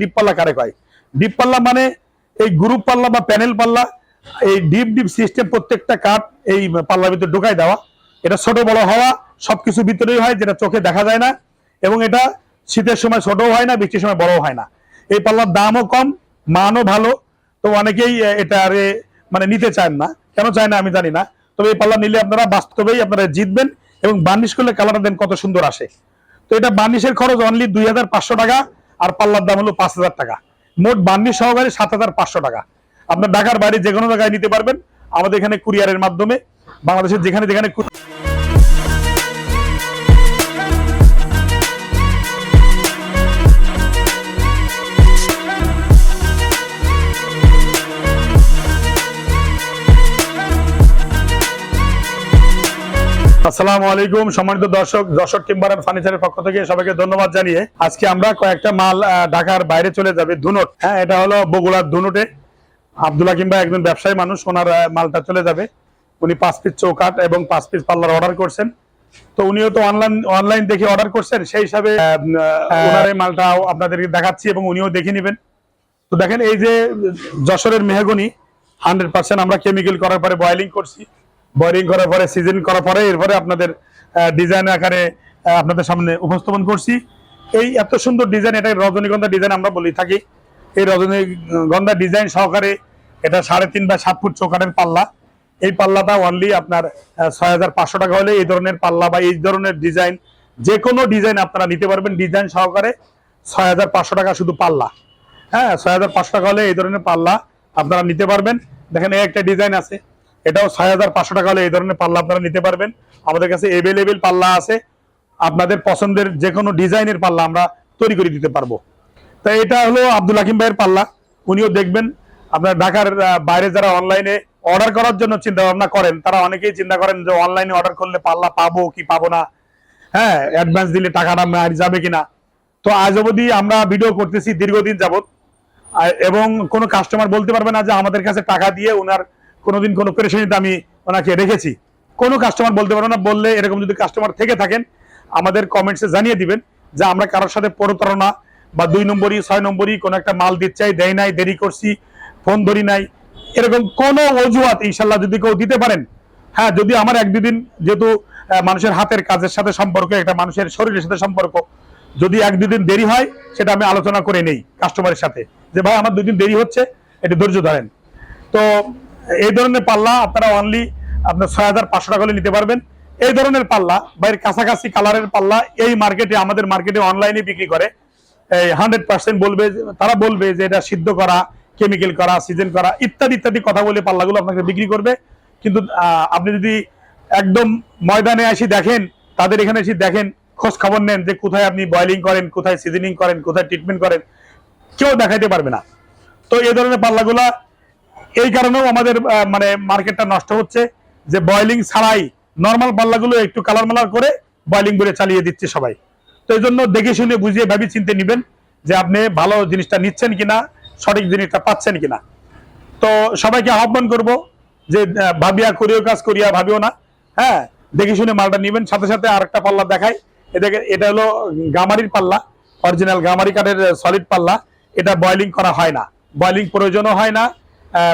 Deep পাল্লা কারে কয়? ডিপ পাল্লা মানে এই গ্রুপ পাল্লা বা প্যানেল পাল্লা, এই ডিপ ডিপ সিস্টেম প্রত্যেকটা কাঠ এই পাল্লার ভিতরে ঢুকাই দেওয়া। এটা ছোট বড় হওয়া, সবকিছু ভিতরেই হয়, যেটা চোখে দেখা যায় না। এবং এটা শীতের সময় ছোটও হয় না, বৃষ্টির সময় বড়ও হয় না। এই পাল্লার দামও কম, মানও ভালো। তো অনেকেই এটা আরে মানে নিতে চান না। কেন চায় না আমি জানি না। তবে এই পাল্লা নিলে আপনারা বাস্তবেই আপনারা জিতবেন এবং বার্নিশ করলে কালারটা দেন কত সুন্দর আসে। তো এটা বার্নিশের খরচ অনলি দুই হাজার পাঁচশো টাকা। আর পাল্লার দাম হলো পাঁচ হাজার টাকা। মোট বান্নি সহকারে সাত হাজার পাঁচশো টাকা। আপনার ঢাকার বাইরে যে কোনো জায়গায় নিতে পারবেন। আমাদের এখানে কুরিয়ারের মাধ্যমে। বাংলাদেশের যেখানে যেখানে আসসালামু আলাইকুম সম্মানিত দর্শক দর্শক টিম্বার ফার্নিচারের পক্ষ থেকে সবাইকে ধন্যবাদ জানিয়ে আজকে আমরা কয়েকটা মাল ঢাকার বাইরে চলে যাবে ধুনট। হ্যাঁ এটা হলো বগুড়ার ধুনটে। আব্দুল্লাহ কিংবা একজন ব্যবসায়ী মানুষ ওনার মালটা চলে যাবে। উনি পাঁচ পিস চৌকাট এবং পাঁচ পিস পাল্লার অর্ডার করছেন। তো উনিও তো অনলাইন অনলাইন দেখে অর্ডার করছেন সেই হিসাবে ওনার এই মালটা আপনাদেরকে দেখাচ্ছি এবং উনিও দেখে নেবেন। তো দেখেন এই যে যশোরের মেহগনি হান্ড্রেড পার্সেন্ট আমরা কেমিক্যাল করার পরে বয়েলিং করছি। বয়েলিং করার পরে সিজন করার পরে, এরপরে আপনাদের ডিজাইন আকারে আপনাদের সামনে উপস্থাপন করছি। এই এত সুন্দর ডিজাইন এটা রজনীগন্ধা ডিজাইন আমরা বলি থাকি। এই রজনীগন্ধা ডিজাইন সহকারে এটা সাড়ে তিন বা সাত ফুট চৌকাটের পাল্লা। এই পাল্লাটা অনলি আপনার ছয় হাজার পাঁচশো টাকা হলে এই ধরনের পাল্লা বা এই ধরনের ডিজাইন যে কোনো ডিজাইন আপনারা নিতে পারবেন। ডিজাইন সহকারে ছয় হাজার পাঁচশো টাকা শুধু পাল্লা। হ্যাঁ ছয় হাজার পাঁচশো টাকা হলে এই ধরনের পাল্লা আপনারা নিতে পারবেন। দেখেন, এই একটা ডিজাইন আছে। এটাও ছয় হাজার পাঁচশো টাকা হলে এই ধরনের পাল্লা আপনারা নিতে পারবেন। আমাদের কাছে এভেলেবেল পাল্লা আছে। আপনাদের পছন্দের যে কোনো ডিজাইনের পাল্লা আমরা তৈরি করে দিতে পারব। তো এটা হলো আব্দুল হাকিম ভাইয়ের পাল্লা। উনিও দেখবেন, আপনার ঢাকার বাইরে যারা অনলাইনে অর্ডার করার জন্য চিন্তা ভাবনা করেন, তারা অনেকেই চিন্তা করেন যে অনলাইনে অর্ডার করলে পাল্লা পাবো কি পাবো না। হ্যাঁ অ্যাডভান্স দিলে টাকাটা মার যাবে কিনা। তো আজ অবধি আমরা ভিডিও করতেছি দীর্ঘদিন যাবত এবং কোনো কাস্টমার বলতে পারবে না যে আমাদের কাছে টাকা দিয়ে ওনার কোনোদিন কোনো পেরেশানিতে আমি ওনাকে রেখেছি। কোনো কাস্টমার বলতে পারবে না, বললে এরকম যদি কাস্টমার থেকে থাকেন, আমাদের কমেন্টসে জানিয়ে দিবেন যে আমরা কারোর সাথে প্রতারণা বা দুই নম্বরই, ছয় নম্বরই কোনো একটা মাল দিতে চাই দেয় নাই, দেরি করছি ফোন ধরি নাই, এরকম কোনো অজুহাত ইনশাল্লাহ যদি কেউ দিতে পারেন হ্যাঁ যদি আমার এক দুদিন যেহেতু মানুষের হাতের কাজের সাথে সম্পর্ক, একটা মানুষের শরীরের সাথে সম্পর্ক, যদি এক দুদিন দেরি হয়, সেটা আমি আলোচনা করে নেই কাস্টমারের সাথে যে, ভাই, আমার দুদিন দেরি হচ্ছে এটা ধৈর্য ধরেন। তো এই ধরনের পাল্লা আপনারা অনলি আপনার ছয় হাজার পাঁচশো টাকা নিতে পারবেন। এই ধরনের পাল্লা, বাইরের কাছাকাছি কালারের পাল্লা, এই মার্কেটে আমাদের মার্কেটে অনলাইনে বিক্রি করে। এই হান্ড্রেড পার্সেন্ট বলবে, তারা বলবে যে এটা সিদ্ধ করা কেমিক্যাল করা সিজন করা, ইত্যাদি ইত্যাদি কথা বলে পাল্লাগুলো আপনাকে বিক্রি করবে। কিন্তু আপনি যদি একদম ময়দানে এসে দেখেন, তাদের এখানে এসে দেখেন, খোঁজ খবর নেন যে কোথায় আপনি বয়লিং করেন, কোথায় সিজনিং করেন, কোথায় ট্রিটমেন্ট করেন, কেউ দেখাইতে পারবে না। তো এই ধরনের পাল্লাগুলা এই কারণেও আমাদের মানে মার্কেটটা নষ্ট হচ্ছে যে বয়লিং ছাড়াই নর্মাল পাল্লাগুলো একটু কালার মালার করে বয়লিং করে চালিয়ে দিচ্ছে সবাই। তো এই জন্য দেখে শুনে বুঝিয়ে ভাবি চিনতে নিবেন যে আপনি ভালো জিনিসটা নিচ্ছেন কিনা, সঠিক জিনিসটা পাচ্ছেন কিনা। তো সবাইকে আহ্বান করব যে ভাবিয়া করিও কাজ, করিয়া ভাবিও না। হ্যাঁ দেখে শুনে মালটা নিবেন, সাথে সাথে আরেকটা পাল্লা দেখাই। এটা এটা হলো গামারির পাল্লা অরিজিনাল গামারি কাঠের সলিড পাল্লা। এটা বয়লিং করা হয় না। বয়লিং প্রয়োজনও হয় না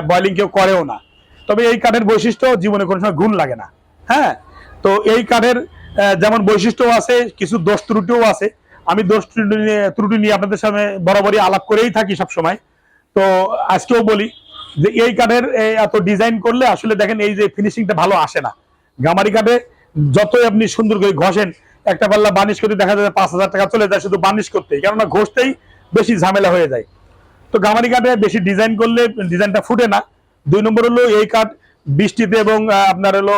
বয়লিং কেউ করেও না। তবে এই কাঠের বৈশিষ্ট্য জীবনে কোনো সময় গুণ লাগে না। হ্যাঁ? তো এই কাঠের যেমন বৈশিষ্ট্য আছে, কিছু দোষ ত্রুটিও আছে। আমি দোষ ত্রুটি নিয়ে ত্রুটি নিয়ে আপনাদের সামনে বরাবরই আলাপ করেই থাকি সব সময় তো আজকেও বলি যে এই কাঠের এত ডিজাইন করলে আসলে দেখেন এই যে ফিনিশিংটা ভালো আসে না। গামারি কাঠে যতই আপনি সুন্দর করে ঘষেন, একটা পাল্লা বানিশ করতে দেখা যায় পাঁচ হাজার টাকা চলে যায় শুধু বানিশ করতেই। কেননা ঘষতেই বেশি ঝামেলা হয়ে যায়। তো গামারি কাঠে বেশি ডিজাইন করলে ডিজাইনটা ফুটে না। দুই নম্বর হলো এই কাঠ বৃষ্টিতে এবং আপনার হলো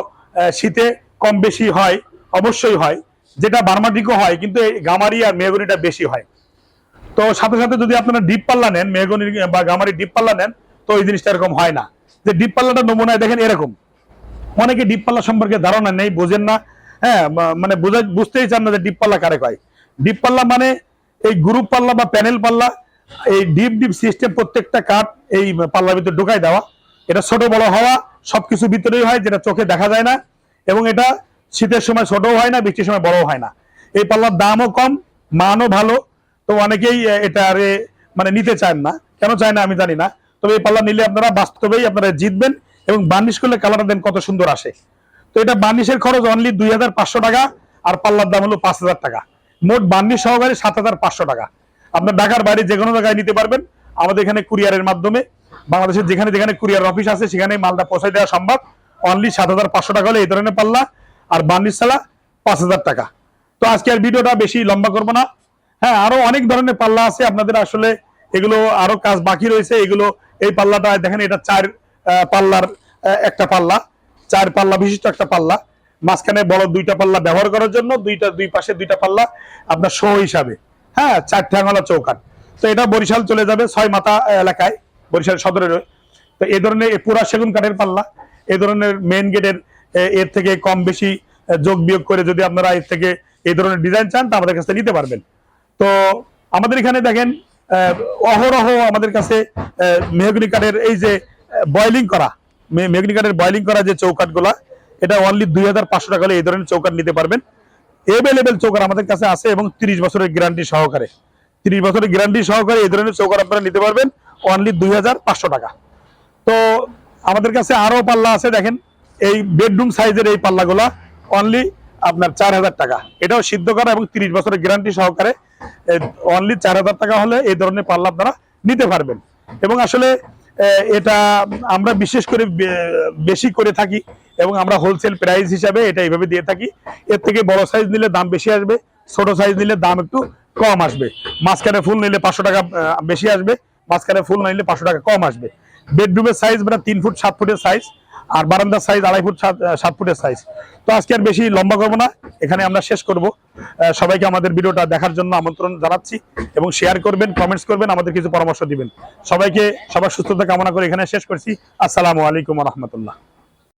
শীতে কম বেশি হয়, অবশ্যই হয়। যেটা বার্মাটিকও হয়, কিন্তু এই গামারি আর মেহগনিটা বেশি হয়। তো সাথে সাথে যদি আপনারা ডিপ পাল্লা নেন, মেহগনি বা গামারি ডিপ পাল্লা নেন, তো এই জিনিসটা এরকম হয় না। যে ডিপ পাল্লাটা নমুনায় দেখেন এরকম। অনেকে ডিপ পাল্লা সম্পর্কে ধারণা নেই, বোঝেন না। হ্যাঁ মানে বোঝা বুঝতেই চান না যে ডিপ পাল্লা কারে কয়। ডিপ পাল্লা মানে এই গ্রুপ পাল্লা বা প্যানেল পাল্লা এই ডিপ ডিপ সিস্টেম প্রত্যেকটা কাঠ এই পাল্লার ভিতরে ঢুকাই দেওয়া। এটা ছোট, বড় হওয়া, সবকিছু ভিতরেই হয় যেটা চোখে দেখা যায় না। এবং এটা শীতের সময় ছোটও হয় না, বৃষ্টির সময় বড়ও হয় না। এই পাল্লার দামও কম, মানও ভালো। তো অনেকেই এটা আরে মানে নিতে চান না। কেন চায় না আমি জানি না। তবে এই পাল্লা নিলে আপনারা বাস্তবেই আপনারা জিতবেন এবং বার্নিশ করলে কালারটা দেন কত সুন্দর আসে। তো এটা বার্নিশের খরচ অনলি দুই হাজার পাঁচশো টাকা, আর পাল্লার দাম হলো পাঁচ হাজার টাকা। মোট বার্নিশ সহকারে সাত হাজার পাঁচশো টাকা। আপনার ঢাকার বাইরে যে কোনো জায়গায় নিতে পারবেন। আমাদের এখানে কুরিয়ারের মাধ্যমে। বাংলাদেশের যেখানে যেখানে কুরিয়ার অফিস আছে সেখানে মালটা পৌঁছে দেওয়া সম্ভব। অনলি সাত হাজার পাঁচশো টাকা হলে এই ধরনের পাল্লা আর বার্নিশ ছাড়া পাঁচ হাজার টাকা। তো আজকে আর ভিডিওটা বেশি লম্বা করব না। হ্যাঁ আরও অনেক ধরনের পাল্লা আছে। আপনাদের আসলে এগুলো আরও কাজ বাকি রয়েছে। এগুলো এই পাল্লাটা, দেখেন এটা চার পাল্লার একটা পাল্লা। চার পাল্লা বিশিষ্ট একটা পাল্লা। মাঝখানে বড় দুইটা পাল্লা ব্যবহার করার জন্য, দুইটা দুই পাশে দুইটা পাল্লা আপনার শো হিসাবে। হ্যাঁ চার ঠ্যাঙ্গলা চৌকাট তো এটা বরিশাল চলে যাবে ছয় মাথা এলাকায়, বরিশাল সদরের তো এই ধরনের পুরা সেগুন কাঠের পাল্লা। এই ধরনের মেন গেটের এর থেকে কম বেশি যোগ বিয়োগ করে যদি আপনারা এর থেকে এই ধরনের ডিজাইন চান, তা আমাদের কাছে নিতে পারবেন। তো আমাদের এখানে দেখেন অহরহ আমাদের কাছে মেহগুনি কাঠের এই যে বয়লিং করা মেহগুনি কাঠের বয়লিং করা যে চৌকাটগুলা এটা অনলি দুই হাজার পাঁচশো টাকা হলে এই ধরনের চৌকাট নিতে পারবেন। এভেলেবেল চৌকাট আমাদের কাছে আছে এবং তিরিশ বছরের গ্যারান্টি সহকারে। তিরিশ বছরের গ্যারান্টি সহকারে এই ধরনের চৌকাট আপনারা নিতে পারবেন অনলি দুই হাজার পাঁচশো টাকা। তো আমাদের কাছে আরও পাল্লা আছে, দেখেন, এই বেডরুম সাইজের এই পাল্লাগুলা অনলি আপনার চার হাজার টাকা। এটাও সিদ্ধ করা এবং তিরিশ বছরের গ্যারান্টি সহকারে অনলি চার হাজার টাকা হলে এই ধরনের পাল্লা আপনারা নিতে পারবেন। এবং আসলে এটা আমরা বিশেষ করে বেশি করে থাকি এবং আমরা হোলসেল প্রাইস হিসাবে এটা এইভাবে দিয়ে থাকি। এর থেকে বড় সাইজ নিলে দাম বেশি আসবে, ছোট সাইজ নিলে দাম একটু কম আসবে। মাঝখানে ফুল নিলে পাঁচশো টাকা বেশি আসবে, মাঝখানে ফুল না নিলে পাঁচশো টাকা কম আসবে। বেডরুমের সাইজ মানে তিন ফুট সাত ফুটের সাইজ আর বারান্দার সাইজ আড়াই ফুট, সাত ফুটের সাইজ তো আজকে আর বেশি লম্বা করব না, এখানে আমরা শেষ করব। সবাইকে আমাদের ভিডিওটা দেখার জন্য আমন্ত্রণ জানাচ্ছি এবং শেয়ার করবেন কমেন্টস করবেন, আমাদের কিছু পরামর্শ দিবেন। সবাইকে সবার সুস্থতা কামনা করে এখানে শেষ করছি। আসসালামু আলাইকুম রহমতুল্লাহ।